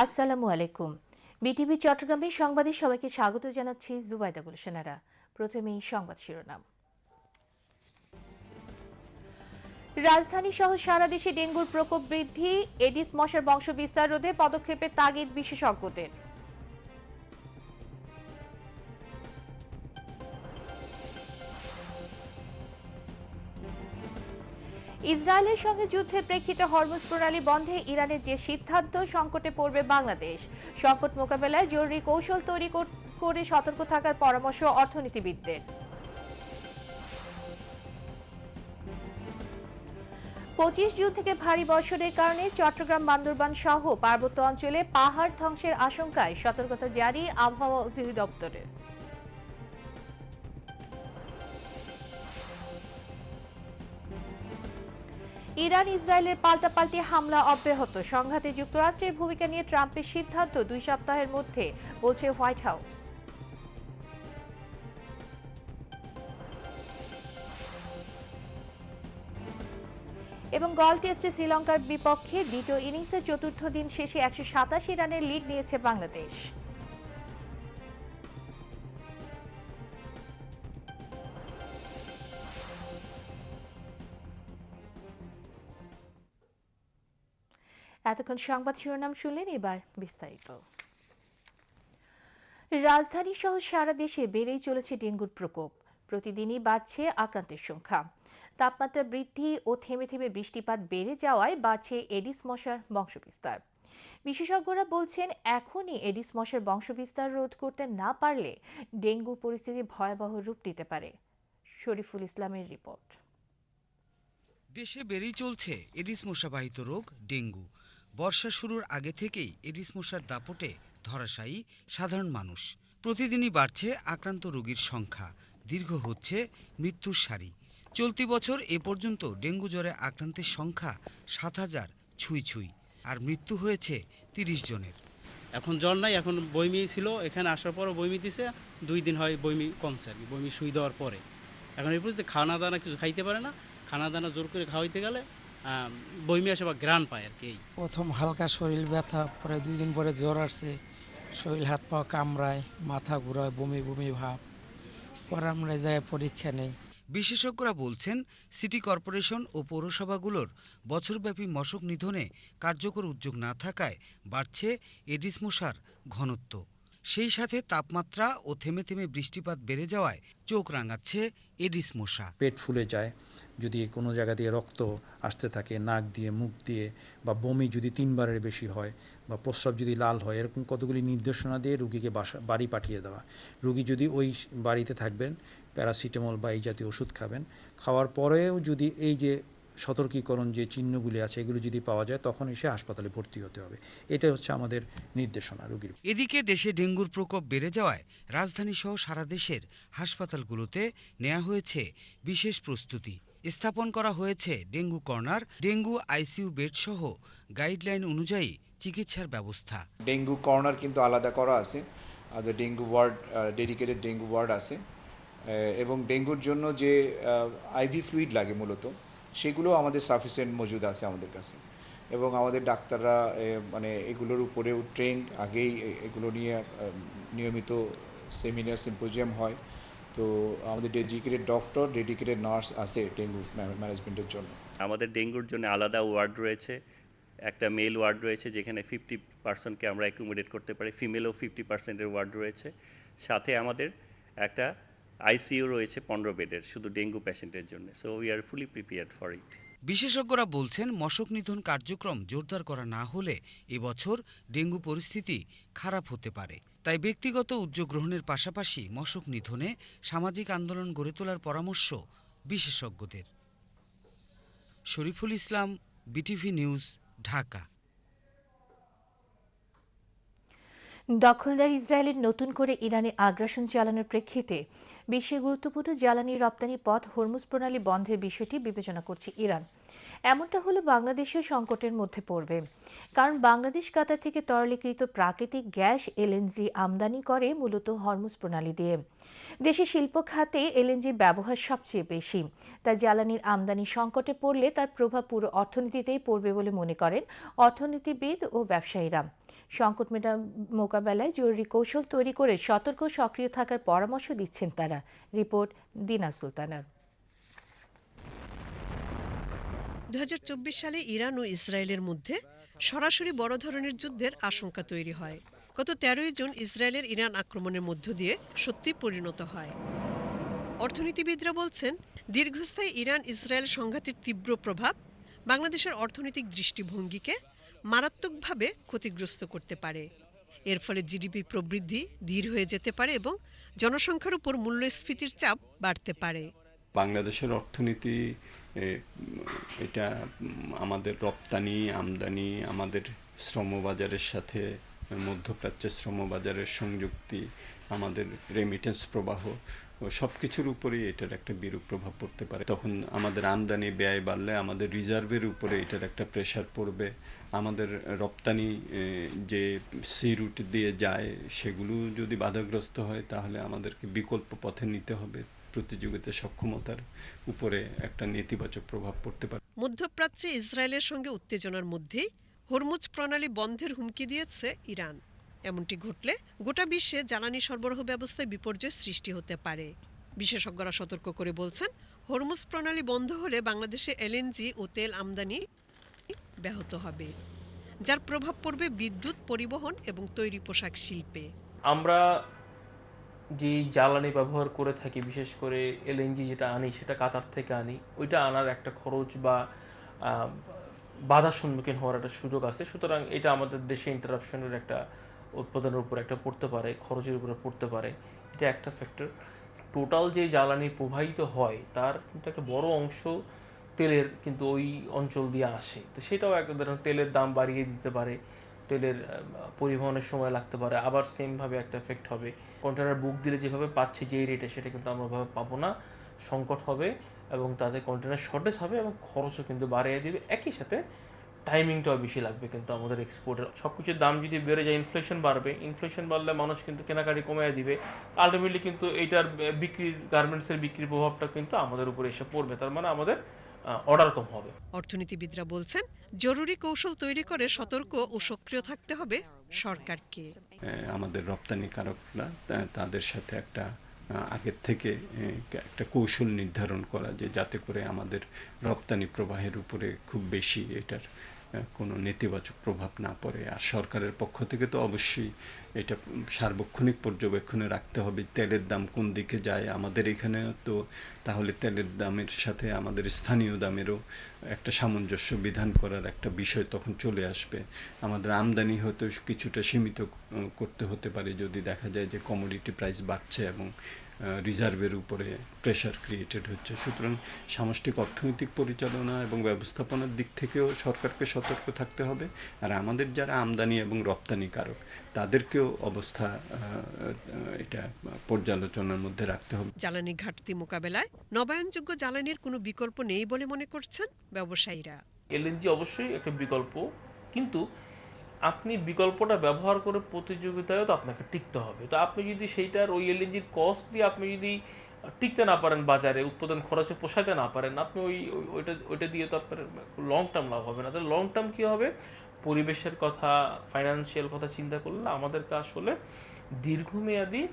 আসসালামু আলাইকুম। বিটিভি চট্টগ্রামে সংবাদে সবাইকে স্বাগত জানাচ্ছি জুবাইদা গুলশানারা। প্রথমেই সংবাদ শিরোনাম। রাজধানী সহ সারা দেশে ডেঙ্গুর প্রকোপ বৃদ্ধি, এডিস মশার বংশবিস্তার রোধে পদক্ষেপে তাগিদ বিশেষজ্ঞদের। ইসরায়েলের সঙ্গে যুদ্ধের প্রেক্ষিতে হরমুজ প্রণালী বন্ধে ইরানের যে সিদ্ধান্ত সংকটে পড়বে বাংলাদেশ। সংকট মোকাবেলায় জরুরি কৌশল তৈরি কর- সতর্ক থাকার পরামর্শ অর্থনীতিবিদদের। পঁচিশ জুন থেকে ভারী বর্ষণের কারণে চট্টগ্রাম বান্দরবান সহ পার্বত্য অঞ্চলে পাহাড় ধ্বংসের আশঙ্কায় সতর্কতা জারি আবহাওয়া অধিদপ্তরের। ইরান ইসরায়েলের পাল্টাপাল্টি হামলা অব্যাহত। সংঘাতে যুক্তরাষ্ট্রের ভূমিকা নিয়ে ট্রাম্পের সিদ্ধান্ত দুই সপ্তাহের মধ্যে, বলছে হোয়াইট হাউস। এবং গল টেস্টে শ্রীলঙ্কার বিপক্ষে দ্বিতীয় ইনিংসের চতুর্থ দিন শেষে একশো সাতাশি রানের লিড নিয়েছে বাংলাদেশ। এতক্ষণ সংবাদ শিরোনাম শুনলেন এবার বিস্তারিত। রাজধানী সহ সারা দেশে বেড়েই চলেছে ডেঙ্গুর প্রকোপ। প্রতিদিনই বাড়ছে আক্রান্তের সংখ্যা। তাপমাত্রা বৃদ্ধি ও থেমে থেমে বৃষ্টিপাত বেড়ে যাওয়ায় বাড়ছে এডিস মশার বংশবিস্তার। বিশেষজ্ঞরা বলছেন, এখনই এডিস মশার বংশবিস্তার রোধ করতে না পারলে ডেঙ্গু পরিস্থিতি ভয়াবহ রূপ নিতে পারে। শরীফুল ইসলামের রিপোর্ট। দেশে বেড়েই চলছে এডিস মশাবাহিত রোগ, ডেঙ্গু। বর্ষা শুরুর আগে থেকেই এডিস মশার দাপটে ধরাশায়ী সাধারণ মানুষ। প্রতিদিনই বাড়ছে আক্রান্ত রোগীর সংখ্যা। দীর্ঘ হচ্ছে মৃত্যুর সারি। চলতি বছর এ পর্যন্ত ডেঙ্গু জ্বরে আক্রান্তের সংখ্যা সাত হাজার ছুঁই ছুঁই, আর মৃত্যু হয়েছে তিরিশ জনের। এখন জ্বর নাই, এখন বইমি ছিল, এখানে আসার পরও বইমি দিছে, দুই দিন হয় বইমি কমছে আর কি বইমি শুই দেওয়ার পরে। এখন এই পর্যন্ত খানা দানা কিছু খাইতে পারে না, খানা দানা জোর করে খাওয়াইতে গেলে বইমি আসে বা গ্রান পায় আর কি প্রথম হালকা শরীর ব্যথা পরে দুই দিন পরে জ্বর আসছে শরীর হাত পা কামড়ায় মাথা ঘুরায় বমি বমি ভাব। পরে আমরা যাই পরীক্ষা নেই। বিশেষজ্ঞরা বলছেন সিটি কর্পোরেশন ও পৌরসভাগুলোর বছরব্যাপী মশক নিধনে কার্যকর উদ্যোগ না থাকায় বাড়ছে এডিস মশার ঘনত্ব। সেই সাথে তাপমাত্রা ও থেমে থেমে বৃষ্টিপাত বেড়ে যাওয়ায় চোখ রাঙাচ্ছে এডিস মশা। পেট ফুলে যায় যদি কোনো জায়গা দিয়ে রক্ত আসতে থাকে, নাক দিয়ে, মুখ দিয়ে, বা বমি যদি তিনবারের বেশি হয়, বা প্রস্রাব যদি লাল হয়, এরকম কতগুলি নির্দেশনা দিয়ে রুগীকে বাসা, বাড়ি পাঠিয়ে দেওয়া। রুগী যদি ওই বাড়িতে থাকবেন, প্যারাসিটামল বা এই জাতীয় ওষুধ খাবেন, খাওয়ার পরেও যদি এই যে সতর্কীকরণ যে চিহ্নগুলি আছে, এগুলো যদি পাওয়া যায়, তখন এসে হাসপাতালে ভর্তি হতে হবে। এটা হচ্ছে আমাদের নির্দেশনা রুগীর। এদিকে দেশে ডেঙ্গুর প্রকোপ বেড়ে যাওয়ায় রাজধানী সহ সারা দেশের হাসপাতালগুলোতে নেওয়া হয়েছে বিশেষ প্রস্তুতি। স্থাপন করা হয়েছে dengue corner, dengue ICU bed সহ গাইডলাইন অনুযায়ী চিকিৎসার ব্যবস্থা। ডেঙ্গু কর্নার কিন্তু আলাদা করা আছে। Dengue ward dedicated dengue ward আছে। এবং ডেঙ্গুর জন্য যে আইভি ফ্লুইড লাগে মূলত, সেগুলো আমাদের সাফিসিয়েন্ট মজুদ আছে আমাদের কাছে। এবং আমাদের ডাক্তাররা মানে এগুলোর উপরেও ট্রেন্ড আগেই এগুলো নিয়ে নিয়মিত সেমিনার সিম্পোজিয়াম হয়। তো আমাদের ডেডিকেটেড ডক্টর ডেডিকেটেড নার্স আছে ডেঙ্গু ম্যানেজমেন্টের জন্য। আমাদের ডেঙ্গুর জন্য আলাদা ওয়ার্ড রয়েছে। একটা মেল ওয়ার্ড রয়েছে যেখানে ফিফটি পার্সেন্টকে আমরা অ্যাকুমোডেট করতে পারি ফিমেলও ফিফটি পার্সেন্টের ওয়ার্ড রয়েছে। সাথে আমাদের একটা আইসিইউ রয়েছে পনেরো বেডের শুধু ডেঙ্গু পেশেন্টের জন্য। So we are fully prepared for it বিশেষজ্ঞরা বলছেন মশক নিধন কার্যক্রম জোরদার করা না হলে এবছর ডেঙ্গু পরিস্থিতি খারাপ হতে পারে। তাই ব্যক্তিগত উদ্যোগ গ্রহণের পাশাপাশি মশক নিধনে সামাজিক আন্দোলন গড়ে তোলার পরামর্শ বিশেষজ্ঞদের। Shariful Islam, BTV news, Dhaka. দখলদার ইসরায়েলের নতুন করে ইরানে আগ্রাসন চালানোর প্রেক্ষিতে বিশ্বে গুরুত্বপূর্ণ জ্বালানি রপ্তানি পথ হরমুজ প্রণালী বন্ধের বিষয়টি বিবেচনা করছে ইরান। এমনটা হলে বাংলাদেশও সংকটের মধ্যে পড়বে। কারণ বাংলাদেশ কাতার থেকে তরলীকৃত প্রাকৃতিক গ্যাস এলএনজি আমদানি করে মূলত হরমুজ প্রণালী দিয়ে। দেশে শিল্প খাতে এলএনজির ব্যবহার সবচেয়ে বেশি। তাই জ্বালানির আমদানি সংকটে পড়লে তার প্রভাব পুরো অর্থনীতিতেই পড়বে বলে মনে করেন অর্থনীতিবিদ ও ব্যবসায়ীরা। সংকট মেটা- মোকাবেলায় জরুরি কৌশল তৈরি করে সতর্ক সক্রিয় থাকার পরামর্শ দিচ্ছেন তারা। রিপোর্ট দিনা সুলতানার দু হাজার চব্বিশ সালে ইরান ও ইসরায়েলের মধ্যে সরাসরি বড় ধরনের যুদ্ধের আশঙ্কা তৈরি হয়। গত তেরোই জুন ইসরায়েলের ইরান আক্রমণের মধ্য দিয়ে সত্যি পরিণত হয়। অর্থনীতিবিদরা বলছেন, দীর্ঘস্থায়ী ইরান ইসরায়েল সংঘাতের তীব্র প্রভাব বাংলাদেশের অর্থনৈতিক দৃষ্টিভঙ্গিকে মারাত্মকভাবে ক্ষতিগ্রস্ত করতে পারে। এর ফলে জিডিপি প্রবৃদ্ধি ধীর হয়ে যেতে পারে এবং জনসংখ্যার উপর মূল্যস্ফীতির চাপ বাড়তে পারে। বাংলাদেশের অর্থনীতি এটা আমাদের রপ্তানি, আমদানি, আমাদের শ্রমবাজারের সাথে মধ্যপ্রাচ্যের শ্রমবাজারের সংযুক্তি, আমাদের রেমিটেন্স প্রবাহ সব কিছুর উপরেই এটার একটা বিরূপ প্রভাব পড়তে পারে। তখন আমাদের আমদানি, ব্যয় বাড়লে আমাদের রিজার্ভের উপরে এটার একটা প্রেশার পড়বে। আমাদের রপ্তানি যে সি রুট দিয়ে যায়, সেগুলো যদি বাধাগ্রস্ত হয়, তাহলে আমাদেরকে বিকল্প পথে নিতে হবে। প্রতিযোগিতা সক্ষমতার উপরে একটা নেতিবাচক প্রভাব পড়তে পারে। মধ্যপ্রাচ্যে ইসরায়েলের সঙ্গে উত্তেজনার মধ্যেই হরমুজ প্রণালী বন্ধের হুমকি দিয়েছে ইরান। এমনটি ঘটলে গোটা বিশ্বে জ্বালানি সরবরাহ ব্যবস্থায় বিপর্যয় সৃষ্টি হতে পারে। বিশেষজ্ঞরা সতর্ক করে বলছেন হরমুজ প্রণালী বন্ধ হলে বাংলাদেশে এলএনজি ও তেল আমদানি ব্যাহত হবে যার প্রভাব পড়বে বিদ্যুৎ পরিবহন এবং তৈরি পোশাক শিল্পে। আমরা যে জ্বালানি ব্যবহার করে থাকি, বিশেষ করে এলএনজি যেটা আনি, সেটা কাতার থেকে আনি, ওইটা আনার একটা খরচ বা বাধার সম্মুখীন হওয়ার একটা সুযোগ আছে। সুতরাং এটা আমাদের দেশে ইন্টারাপশনের একটা উৎপাদনের উপর একটা পড়তে পারে, খরচের উপরে পড়তে পারে। এটা একটা ফ্যাক্টর টোটাল যে জ্বালানি প্রবাহিত হয়, তার কিন্তু একটা বড় অংশ তেলের কিন্তু ওই অঞ্চল দিয়ে আসে। তো সেটাও একটা ধরনের তেলের দাম বাড়িয়ে দিতে পারে, তেলের পরিবহনের সময় লাগতে পারে। আবার সেমভাবে একটা এফেক্ট হবে। কন্টেনার বুক দিলে যেভাবে পাচ্ছে যেই রেটে সেটা কিন্তু আমরা ওভাবে পাবো না। সংকট হবে এবং তাতে কন্টেনার শর্টেজ হবে এবং খরচও কিন্তু বাড়িয়ে দেবে। একই সাথে টাইমিংটাও বেশি লাগবে কিন্তু আমাদের এক্সপোর্টের সব কিছুর দাম যদি বেড়ে যায় ইনফ্লেশন বাড়বে। ইনফ্লেশন বাড়লে মানুষ কিন্তু কেনাকাটি কমিয়ে দিবে। আলটিমেটলি কিন্তু এইটার বিক্রির গার্মেন্টসের বিক্রির প্রভাবটা কিন্তু আমাদের উপরে এসে পড়বে। তার মানে আমাদের অর্ডার কম হবে। অর্থনীতিবিদরা বলছেন জরুরি কৌশল তৈরি করে সতর্ক ও সক্রিয় থাকতে হবে সরকারকে। আমাদের রপ্তানিকারকরা কারকরা তাদের সাথে একটা আগের থেকে একটা কৌশল নির্ধারণ করা যে যাতে করে আমাদের রপ্তানি প্রবাহের উপরে খুব বেশি এটার কোনো নেতিবাচক প্রভাব না পড়ে। আর সরকারের পক্ষ থেকে তো অবশ্যই এটা সার্বক্ষণিক পর্যবেক্ষণে রাখতে হবে, তেলের দাম কোন দিকে যায়। আমাদের এখানে তো তাহলে তেলের দামের সাথে আমাদের স্থানীয় দামেরও একটা সামঞ্জস্য বিধান করার একটা বিষয় তখন চলে আসবে। আমাদের আমদানি হয়তো কিছুটা সীমিত করতে হতে পারে। যদি দেখা যায় যে কমোডিটি প্রাইস বাড়ছে এবং রিজার্ভের উপরে প্রেশার ক্রিয়েটেড হচ্ছে। সুতরাং সামষ্টিক অর্থনৈতিক পরিচালনা এবং ব্যবস্থাপনার দিক থেকেও সরকারকে সতর্ক থাকতে হবে। আর আমাদের যারা আমদানি এবং রপ্তানিকারক তাদেরকেও অবস্থা এটা পর্যালোচনার মধ্যে রাখতে হবে। জ্বালানি ঘাটতি মোকাবেলায় নবায়নযোগ্য জ্বালানির কোনো বিকল্প নেই বলে মনে করছেন ব্যবসায়ীরা। এলএনজি অবশ্যই একটা বিকল্প কিন্তু আপনি বিকল্পটা ব্যবহার করে প্রতিযোগিতায়ও তো আপনাকে টিকতে হবে। তো আপনি যদি সেইটার ওই এলএনজির কস্ট দিয়ে আপনি যদি টিকতে না পারেন বাজারে, উৎপাদন খরচে পোষাতে না পারেন, আপনি ওই, ওই- ওইটা ওইটা দিয়ে তো আপনার লং টার্ম লাভ হবে না। তাহলে লং টার্ম কী হবে? পরিবেশের কথা ফাইন্যান্সিয়াল কথা চিন্তা করলে আমাদেরকে আসলে দীর্ঘমেয়াদী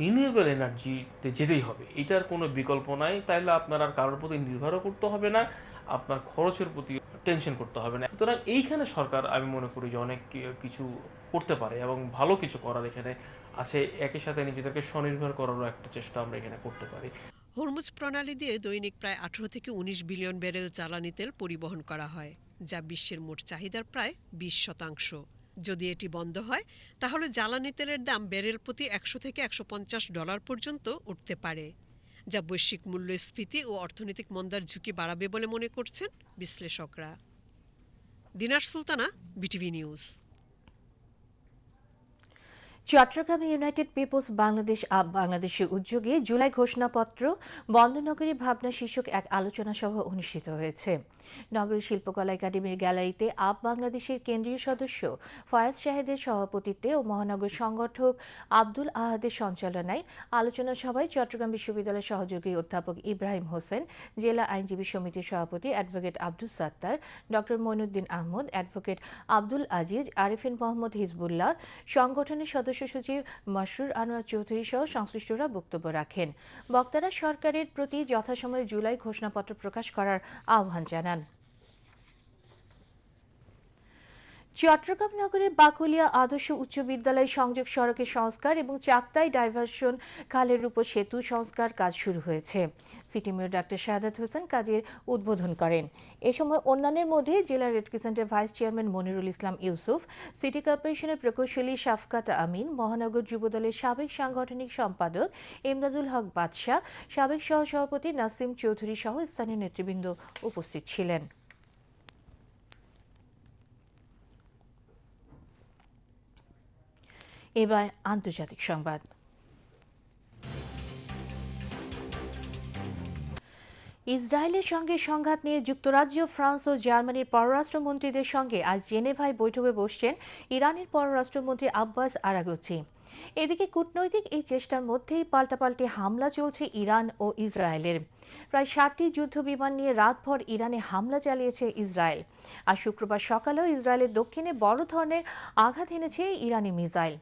রিনিউয়েবল এনার্জিতে যেতেই হবে। এটার কোনো বিকল্প নাই। তাইলে আপনার আর কারোর প্রতি নির্ভরও করতে হবে না। আপনার খরচের প্রতি টেনশন করতে হবে না। সুতরাং এইখানে সরকার আমি মনে করি যে অনেক কিছু করতে পারে এবং ভালো কিছু করার এখানে আছে। একই সাথে নিজেদেরকে স্বনির্ভর করারও একটা চেষ্টা আমরা এখানে করতে পারি। হরমুজ প্রণালী দিয়ে দৈনিক প্রায় আঠারো থেকে উনিশ বিলিয়ন ব্যারেল জ্বালানি তেল পরিবহন করা হয়, যা বিশ্বের মোট চাহিদার প্রায় বিশ শতাংশ। যদি এটি বন্ধ হয়, তাহলে জ্বালানি তেলের দাম ব্যারেল প্রতি একশো থেকে একশো পঞ্চাশ ডলার পর্যন্ত উঠতে পারে। যা বৈশ্বিক মূল্যস্ফীতি ও অর্থনৈতিক মন্দার ঝুঁকি বাড়াবে বলে মনে করছেন বিশ্লেষকরা। Dinar Sultana, BTV news. চট্টগ্রামে ইউনাইটেড পিপলস বাংলাদেশ আপ বাংলাদেশের উদ্যোগে জুলাই ঘোষণাপত্র বন্দনগরী ভাবনা শীর্ষক এক আলোচনা সভা অনুষ্ঠিত হয়েছে। নগরীর শিল্পকলা একাডেমির গ্যালারিতে আপ বাংলাদেশের কেন্দ্রীয় সদস্য ফয়াজ শাহেদের সভাপতিত্বে ও মহানগর সংগঠক আব্দুল আহাদের সঞ্চালনায় আলোচনা সভায় চট্টগ্রাম বিশ্ববিদ্যালয়ের সহযোগী অধ্যাপক ইব্রাহিম হোসেন, জেলা আইনজীবী সমিতির সভাপতি advocate Abdul Sattar, doctor Moinuddin Ahmed, advocate Abdul Aziz, Arifin Mohammad Hizbullah, সংগঠনের সদস্য সচিব মাসরুর আনোয়ার চৌধুরী সহ সংশ্লিষ্টরা বক্তব্য রাখেন। বক্তারা সরকারের প্রতি যথাসময়ে জুলাই ঘোষণাপত্র প্রকাশ করার আহ্বান জানান। চট্টগ্রাম নগরের বাকুলিয়া আদর্শ উচ্চ বিদ্যালয় সংযোগ সড়কের সংস্কার এবং চাকতাই ডাইভারশন খালের উপর সেতু সংস্কার কাজ শুরু হয়েছে। City mayor doctor Shahadat Hossain কাজের উদ্বোধন করেন। এ সময় অন্যান্যের মধ্যে জেলা red ক্রিসেন্টের vice chairman Monirul Islam Yusuf, city কর্পোরেশনের প্রকৌশলী শাফকাত আমিন, মহানগর যুবদলের সাবেক সাংগঠনিক সম্পাদক এমদাদুল হক বাদশাহ, সাবেক সহসভাপতি নাসিম চৌধুরী সহ স্থানীয় নেতৃবৃন্দ উপস্থিত ছিলেন। এবার আন্তর্জাতিক সংবাদ। ইসরায়েলের সঙ্গে সংঘাত নিয়ে যুক্তরাজ্য, ফ্রান্স ও জার্মানির পররাষ্ট্রমন্ত্রীদের সঙ্গে আজ জেনেভায় বৈঠকে বসছেন ইরানের পররাষ্ট্রমন্ত্রী আব্বাস আরাগচি। এদিকে কূটনৈতিক এই চেষ্টার মধ্যেই পাল্টাপাল্টি হামলা চলছে ইরান ও ইসরায়েলের। প্রায় ষাটটি যুদ্ধ বিমান নিয়ে রাতভর ইরানে হামলা চালিয়েছে ইসরায়েল। আর শুক্রবার সকালেও ইসরায়েলের দক্ষিণে বড় ধরনের আঘাত এনেছে ইরানি মিসাইল।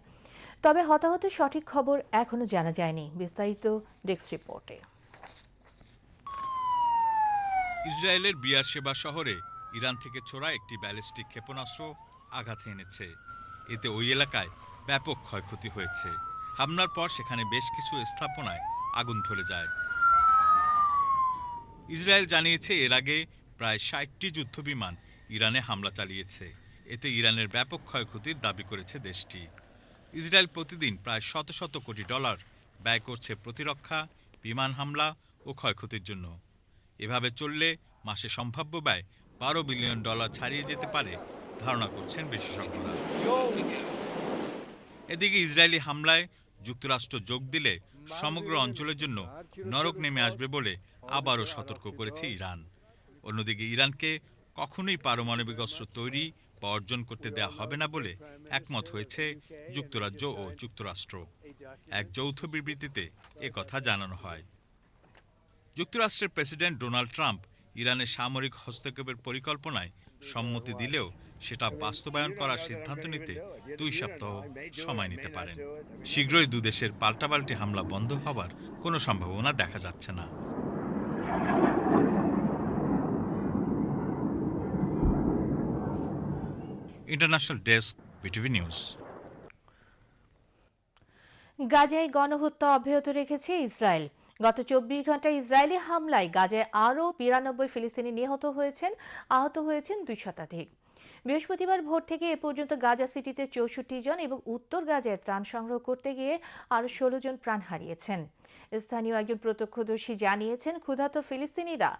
তবে হতাহতের সঠিক খবর এখনও জানা যায়নি। বিস্তারিত ডেস্ক রিপোর্টে। ইসরায়েলের বিয়ার সেবা শহরে ইরান থেকে ছোড়া একটি ব্যালিস্টিক ক্ষেপণাস্ত্র আঘাত এনেছে। এতে ওই এলাকায় ব্যাপক ক্ষয়ক্ষতি হয়েছে। হামলার পর সেখানে বেশ কিছু স্থাপনায় আগুন ধরে যায়। ইসরায়েল জানিয়েছে এর আগে প্রায় ষাটটি যুদ্ধবিমান ইরানে হামলা চালিয়েছে। এতে ইরানের ব্যাপক ক্ষয়ক্ষতির দাবি করেছে দেশটি। ইসরায়েল প্রতিদিন প্রায় শত শত কোটি ডলার ব্যয় করছে প্রতিরক্ষা, বিমান হামলা ও ক্ষয়ক্ষতির জন্য। এভাবে চললে মাসে সম্ভাব্য ব্যয় বারো বিলিয়ন ডলার ছাড়িয়ে যেতে পারে ধারণা করছেন বিশেষজ্ঞরা। এদিকে ইসরায়েলি হামলায় যুক্তরাষ্ট্র যোগ দিলে সমগ্র অঞ্চলের জন্য নরক নেমে আসবে বলে আবারও সতর্ক করেছে ইরান। অন্যদিকে ইরানকে কখনোই পারমাণবিক অস্ত্র তৈরি বা অর্জন করতে দেয়া হবে না বলে একমত হয়েছে যুক্তরাজ্য ও যুক্তরাষ্ট্র। এক যৌথ বিবৃতিতে কথা জানানো হয়। যুক্তরাষ্ট্রের প্রেসিডেন্ট ডোনাল্ড ট্রাম্প ইরানের সামরিক হস্তক্ষেপের পরিকল্পনায় সম্মতি দিলেও সেটা বাস্তবায়ন করার সিদ্ধান্ত নিতে দুই সপ্তাহ সময় নিতে পারেন। শীঘ্রই দুদেশের পাল্টাপাল্টি হামলা বন্ধ হবার কোনো সম্ভাবনা দেখা যাচ্ছে না। International desk, BTV news. গাজায় গণহত্যা অব্যাহত রেখেছে ইসরায়েল। গত চব্বিশ ঘন্টায় ইসরায়েলি হামলায় গাজায় আরও বিরানব্বই ফিলিস্তিনি নিহত হয়েছেন, আহত হয়েছেন দুই শতাধিক। বৃহস্পতিবার ভোর থেকে এ পর্যন্ত গাজা সিটিতে চৌষট্টি জন এবং উত্তর গাজায় ত্রাণ সংগ্রহ করতে গিয়ে আরও ষোলো জন প্রাণ হারিয়েছেন। স্থানীয় একজন প্রত্যক্ষদর্শী জানিয়েছেন, ক্ষুধার্ত ফিলিস্তিনিরা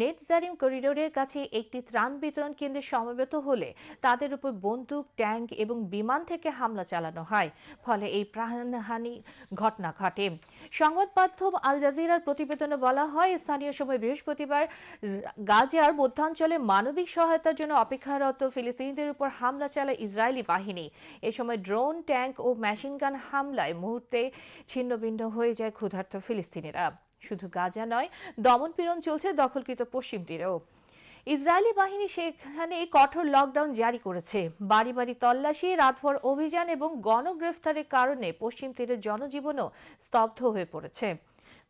নেট জারিম করিডোরের কাছে একটি ত্রাণ বিতরণ কেন্দ্রে সমবেত হলে তাদের উপর বন্দুক, ট্যাঙ্ক এবং বিমান থেকে হামলা চালানো হয়। ফলে এই প্রাণহানি ঘটনা ঘটে। সংবাদ মাধ্যম আল জাজিরার প্রতিবেদনে বলা হয়, স্থানীয় সময় বৃহস্পতিবার গাজার মধ্যাঞ্চলে মানবিক সহায়তার জন্য অপেক্ষারত ফিলিস্তিনিদের উপর হামলা চালায় ইসরায়েলি বাহিনী। এ সময় ড্রোন, ট্যাঙ্ক ও মেশিনগান হামলায় মুহূর্তে ছিন্নভিন্ন হয়ে যায় ক্ষুধার্ত ফিলিস্তিনিরা। শুধু গাজা নয়, দমনপীড়ন চলছে দখলকৃত পশ্চিম তীরেও। ইসরায়েলি বাহিনী সেখানে কঠোর লকডাউন জারি করেছে। বাড়ি বাড়ি তল্লাশি, রাতভর অভিযান এবং গণগ্রেফতারের কারণে পশ্চিম তীরের জনজীবনও স্তব্ধ হয়ে পড়েছে।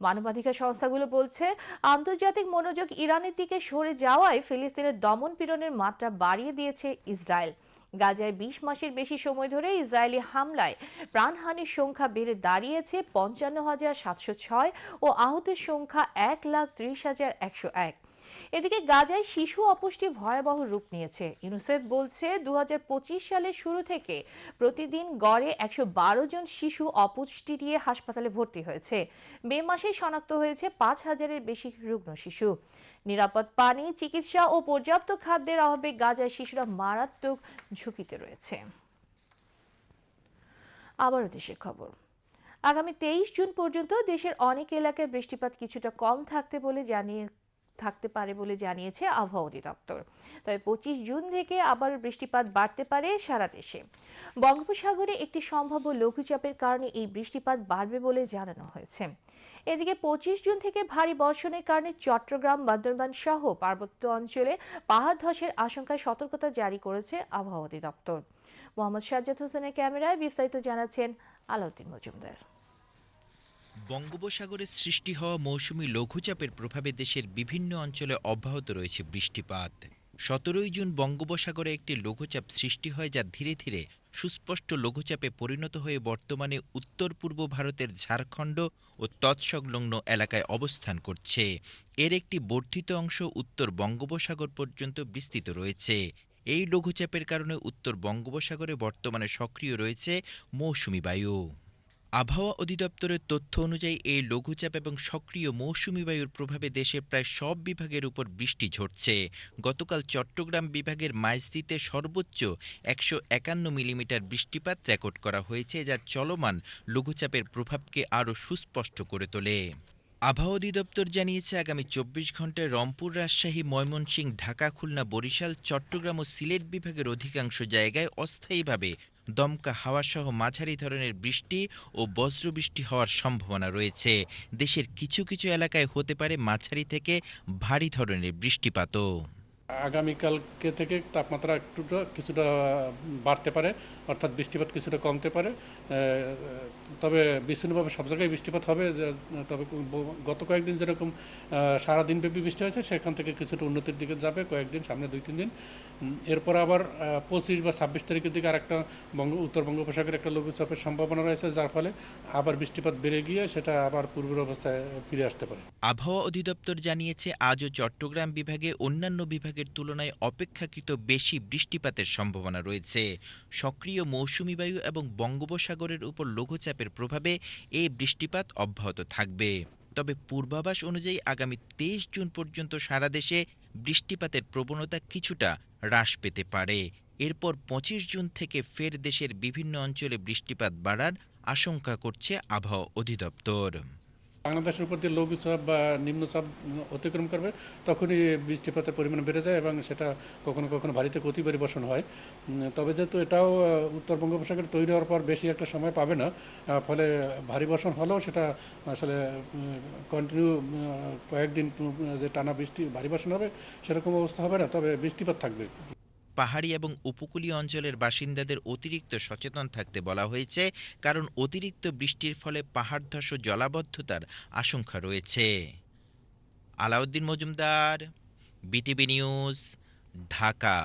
মানবাধিকার সংস্থাগুলো বলছে, আন্তর্জাতিক মনোযোগ ইরানের দিকে সরে যাওয়ায় ফিলিস্তিনের দমন পীড়নের মাত্রা বাড়িয়ে দিয়েছে ইসরায়েল। গাজায় বিশ মাসের বেশি সময় ধরে ইসরায়েলি হামলায় প্রাণহানির সংখ্যা বেড়ে দাঁড়িয়েছে পঞ্চান্ন হাজার সাতশো ছয় ও আহতের সংখ্যা এক লাখ ত্রিশ হাজার একশো এক। এদিকে গাজায় শিশু অপুষ্টি ভয়াবহ রূপ নিয়েছে। ইউনিসেফ বলছে দু হাজার পঁচিশ সালের শুরু থেকে প্রতিদিন গড়ে একশো বারো জন শিশু অপুষ্টি দিয়ে হাসপাতালে ভর্তি হয়েছে। মে মাসে শনাক্ত হয়েছে পাঁচ হাজারের বেশি রুগ্ন শিশু। নিরাপদ পানি, চিকিৎসা ও পর্যাপ্ত খাদ্যের অভাবে গাজায় শিশুরা মারাত্মক ঝুঁকিতে রয়েছে। আবারও দেশের খবর। আগামী তেইশ জুন পর্যন্ত দেশের অনেক এলাকায় বৃষ্টিপাত কিছুটা কম থাকতে বলে জানিয়ে থাকতে পারে বলে জানিয়েছে আবহাওয়া অধিদপ্তর। তবে পঁচিশ জুন থেকে আবার বৃষ্টিপাত বাড়তে পারে সারা দেশে। বঙ্গোপসাগরে একটি সম্ভাব্য লঘুচাপের কারণে এই বৃষ্টিপাত বাড়বে বলে জানানো হয়েছে। এদিকে পঁচিশ জুন থেকে ভারী বর্ষণের কারণে চট্টগ্রাম, বান্দরবান সহ পার্বত্য অঞ্চলে পাহাড় ধসের আশঙ্কায় সতর্কতা জারি করেছে আবহাওয়া অধিদপ্তর। মোহাম্মদ সাজ্জাদ হোসেনের ক্যামেরায় বিস্তারিত জানাচ্ছেন আলাউদ্দিন মজুমদার। বঙ্গোপসাগরে সৃষ্টি হওয়া মৌসুমী লঘুচাপের প্রভাবে দেশের বিভিন্ন অঞ্চলে অব্যাহত রয়েছে বৃষ্টিপাত। সতেরোই জুন বঙ্গোপসাগরে একটি লঘুচাপ সৃষ্টি হয় যা ধীরে ধীরে সুস্পষ্ট লঘুচাপে পরিণত হয়ে বর্তমানে উত্তর পূর্ব ভারতের ঝাড়খণ্ড ও তৎসংলগ্ন এলাকায় অবস্থান করছে। এর একটি বর্ধিত অংশ উত্তর বঙ্গোপসাগর পর্যন্ত বিস্তৃত রয়েছে। এই লঘুচাপের কারণে উত্তর বঙ্গোপসাগরে বর্তমানে সক্রিয় রয়েছে মৌসুমী বায়ু। আবহাওয়া অধিদপ্তরের তথ্য অনুযায়ী এই লঘুচাপ এবং সক্রিয় মৌসুমী বায়ুর প্রভাবে দেশের প্রায় সব বিভাগের উপর বৃষ্টি ঝরছে। গতকাল চট্টগ্রাম বিভাগের মাইজদিতে সর্বোচ্চ একশো একান্ন মিলিমিটার বৃষ্টিপাত রেকর্ড করা হয়েছে, যা চলমান লঘুচাপের প্রভাবকে আরও সুস্পষ্ট করে তোলে। আবহাওয়া অধিদপ্তর জানিয়েছে, আগামী চব্বিশ ঘন্টায় রংপুর, রাজশাহী, ময়মনসিংহ, ঢাকা, খুলনা, বরিশাল, চট্টগ্রাম ও সিলেট বিভাগের অধিকাংশ জায়গায় অস্থায়ীভাবে দমকা হাওয়াসহ মাঝারি ধরনের বৃষ্টি ও বজ্রবৃষ্টি হওয়ার সম্ভাবনা রয়েছে। দেশের কিছু কিছু এলাকায় হতে পারে মাঝারি থেকে ভারী ধরনের বৃষ্টিপাতও। আগামীকালকে থেকে তাপমাত্রা একটুটা, কিছুটা বাড়তে পারে, অর্থাৎ বৃষ্টিপাত কিছুটা কমতে পারে তবে বিচ্ছিন্নভাবে সব জায়গায় বৃষ্টিপাত হবে তবে গত কয়েকদিন যেরকম সারাদিনব্যাপী বৃষ্টি হয়েছে, সেখান থেকে কিছুটা উন্নতির দিকে যাবে কয়েকদিন, সামনে দুই, তিন দিন। এরপর আবার পঁচিশ বা ছাব্বিশ তারিখের দিকে আরেকটা বঙ্গ, উত্তর বঙ্গোপসাগরে একটা লঘুচাপের সম্ভাবনা রয়েছে, যার ফলে আবার বৃষ্টিপাত বেড়ে গিয়ে সেটা আবার পূর্বের অবস্থায় ফিরে আসতে পারে। আবহাওয়া অধিদপ্তর জানিয়েছে, আজও চট্টগ্রাম বিভাগে অন্যান্য বিভাগের তুলনায় অপেক্ষাকৃত বেশি বৃষ্টিপাতের সম্ভাবনা রয়েছে। সক্রিয় মৌসুমী বায়ু এবং বঙ্গোপসাগরের উপর লঘুচাপের প্রভাবে এই বৃষ্টিপাত অব্যাহত থাকবে। তবে পূর্বাভাস অনুযায়ী আগামী তেইশ জুন পর্যন্ত সারা দেশে বৃষ্টিপাতের প্রবণতা কিছুটা হ্রাস পেতে পারে। এরপর পঁচিশ জুন থেকে ফের দেশের বিভিন্ন অঞ্চলে বৃষ্টিপাত বাড়ার আশঙ্কা করছে আবহাওয়া অধিদপ্তর। বাংলাদেশের উপর দিয়ে লঘুচাপ বা নিম্নচাপ অতিক্রম করবে, তখনই বৃষ্টিপাতের পরিমাণ বেড়ে যায় এবং সেটা কখনো কখনো ভারীতে ক্ষতি পরিবর্ষণ হয়। তবে যেহেতু এটাও উত্তর বঙ্গোপসাগর তৈরি হওয়ার পর বেশি একটা সময় পাবে না ফলে ভারী বর্ষণ হলেও সেটা আসলে কন্টিনিউ কয়েকদিন যে টানা বৃষ্টি, ভারী বর্ষণ হবে, সেরকম অবস্থা হবে না, তবে বৃষ্টিপাত থাকবে। পাহাড়ি এবং উপকূলীয় অঞ্চলের বাসিন্দাদের অতিরিক্ত সচেতন থাকতে বলা হয়েছে, কারণ অতিরিক্ত বৃষ্টির ফলে পাহাড় ধস জলাবদ্ধতার আশঙ্কা রয়েছে। Alauddin Majumder, BTV news, Dhaka.